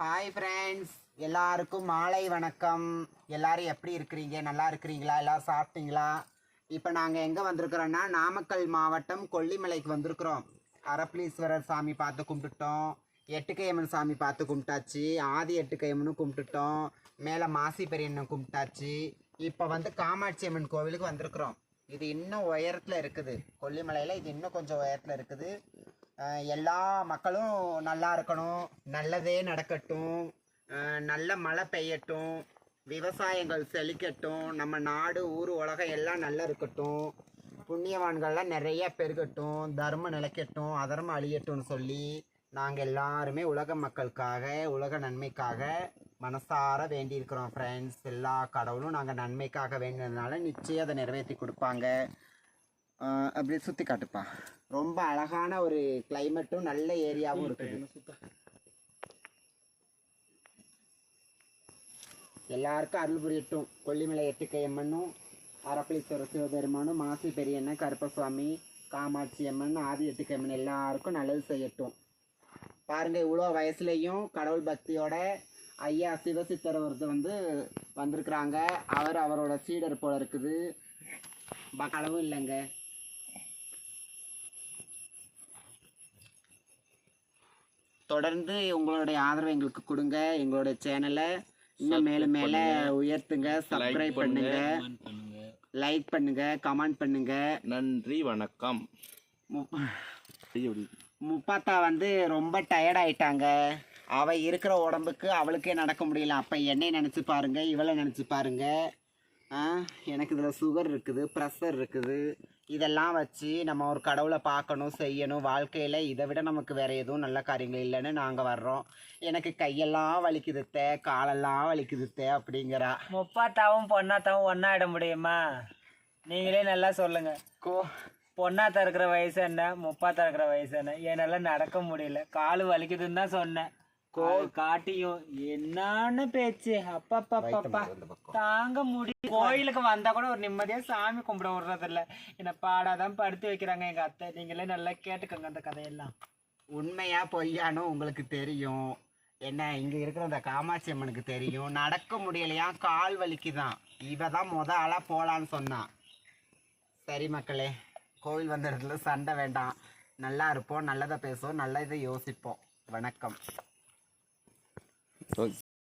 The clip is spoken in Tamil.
ஹாய் ஃப்ரெண்ட்ஸ் எல்லாருக்கும் மாலை வணக்கம். எல்லாரும் எப்படி இருக்கிறீங்க? நல்லா இருக்கிறீங்களா? எல்லாரும் சாப்பிட்டீங்களா? இப்போ நாங்கள் எங்கே வந்திருக்கிறோன்னா நாமக்கல் மாவட்டம் கொல்லிமலைக்கு வந்திருக்கிறோம். அரப்பளீஸ்வரர் சாமி பார்த்து கும்பிட்டுட்டோம். எட்டுக்கையம்மன் சாமி பார்த்து கும்பிட்டாச்சு. ஆதி எட்டுக்கையம்மனும் கும்பிட்டுட்டோம். மேலே மாசி பெரியண்ணன் கும்பிட்டாச்சு. இப்போ வந்து காமாட்சி அம்மன் கோவிலுக்கு வந்திருக்கிறோம். இது இன்னும் உயரத்தில் இருக்குது. கொல்லிமலையில் இது இன்னும் கொஞ்சம் உயரத்தில் இருக்குது. எல்லா மக்களும் நல்லா இருக்கணும். நல்லதே நடக்கட்டும். நல்ல மழை பெய்யட்டும். விவசாயங்கள் செழிக்கட்டும். நம்ம நாடு ஊர் உலகம் எல்லாம் நல்லா இருக்கட்டும். புண்ணியவான்கள்லாம் நிறைய பெருகட்டும். தர்மம் நிலைக்கட்டும். அதர்மம் அழியட்டும்னு சொல்லி நாங்கள் எல்லாருமே உலக மக்களுக்காக உலக நன்மைக்காக மனசார வேண்டியிருக்கிறோம் ஃப்ரெண்ட்ஸ் எல்லா கடவுளும் நாங்கள் நன்மைக்காக வேண்டினதுனால நிச்சயம் அதை நிறைவேற்றி கொடுப்பாங்க. அப்படி அப்படியே சுற்றி காட்டுப்பா ரொம்ப அழகான ஒரு கிளைமேட்டும் நல்ல ஏரியாவும் இருக்குது. எல்லாருக்கும் அருள் புரியட்டும். கொல்லிமலை எட்டுக்கையம்மனும் அரப்பளீஸ்வரர் சிவபெருமானும் மாசி பெரியண்ணன் கருப்பசுவாமி காமாட்சி அம்மன் ஆதி எட்டுக்கையம்மன் எல்லாருக்கும் நல்லது செய்யட்டும். பாருங்க இவ்வளோ வயசுலேயும் கடவுள் பக்தியோட ஐயா சிவசித்தர் ஒருத்தர் வந்து வந்திருக்கிறாங்க. அவர் அவரோட சீடர் போல இருக்குது. அளவும் இல்லைங்க. தொடர்ந்து உங்களுடைய ஆதரவு எங்களுக்கு கொடுங்க. எங்களுடைய சேனலை இன்னும் மேலும் மேலே உயர்த்துங்க. சப்ஸ்கிரைப் பண்ணுங்க. லைக் பண்ணுங்க. கமெண்ட் பண்ணுங்க. நன்றி. வணக்கம். முப்பாத்தா வந்து ரொம்ப டயர்ட் ஆயிட்டாங்க. அவ இருக்கிற உடம்புக்கு அவளுக்கே நடக்க முடியல. அப்ப என்னை நினைச்சு பாருங்க. இவளை நினைச்சு பாருங்க. எனக்கு இதுல சுகர் இருக்குது ப்ரெஷர் இருக்குது. இதெல்லாம் வச்சு நம்ம ஒரு கடவுளை பார்க்கணும் செய்யணும். வாழ்க்கையில இதை விட நமக்கு வேற எதுவும் நல்ல காரியங்கள் இல்லைன்னு நாங்க வர்றோம். எனக்கு கையெல்லாம் வலிக்குதுத்தே காலெல்லாம் வலிக்குதுத்தே அப்படிங்கிறா. முப்பாத்தாவும் பொண்ணாத்தாவும் ஒன்னாயிட முடியுமா? நீங்களே நல்லா சொல்லுங்க. கோ. பொண்ணாத்தா இருக்கிற வயசு என்ன முப்பாத்தா இருக்கிற வயசு என்ன? என்னால நடக்க முடியல. காலு வலிக்குதுன்னு தான் சொன்னேன். அது காட்டியும் என்னன்னு பேச்சு. அப்பப்பப்பப்பா. தாங்க முடியும் கோயிலுக்கு வந்தா கூட ஒரு நிம்மதியா சாமி கும்பிட விடுறது இல்ல என்ன பாடாதான் படுத்து வைக்கிறாங்க எங்க அத்தை. நீங்களே நல்லா கேட்டுக்கோங்க அந்த கதையெல்லாம். உண்மையா பொய்யானோ உங்களுக்கு தெரியும். என்ன இங்க இருக்கிற அந்த காமாட்சி அம்மனுக்கு தெரியும். நடக்க முடியலையா? கால் வலிக்குதான். இவ தான் முத ஆளா போலான்னு சொன்னான். சரி மக்களே கோவில் வந்த இடத்துல சண்டை வேண்டாம். நல்லா இருப்போம் நல்லதை பேசுவோம் நல்லதை யோசிப்போம். வணக்கம். Thanks.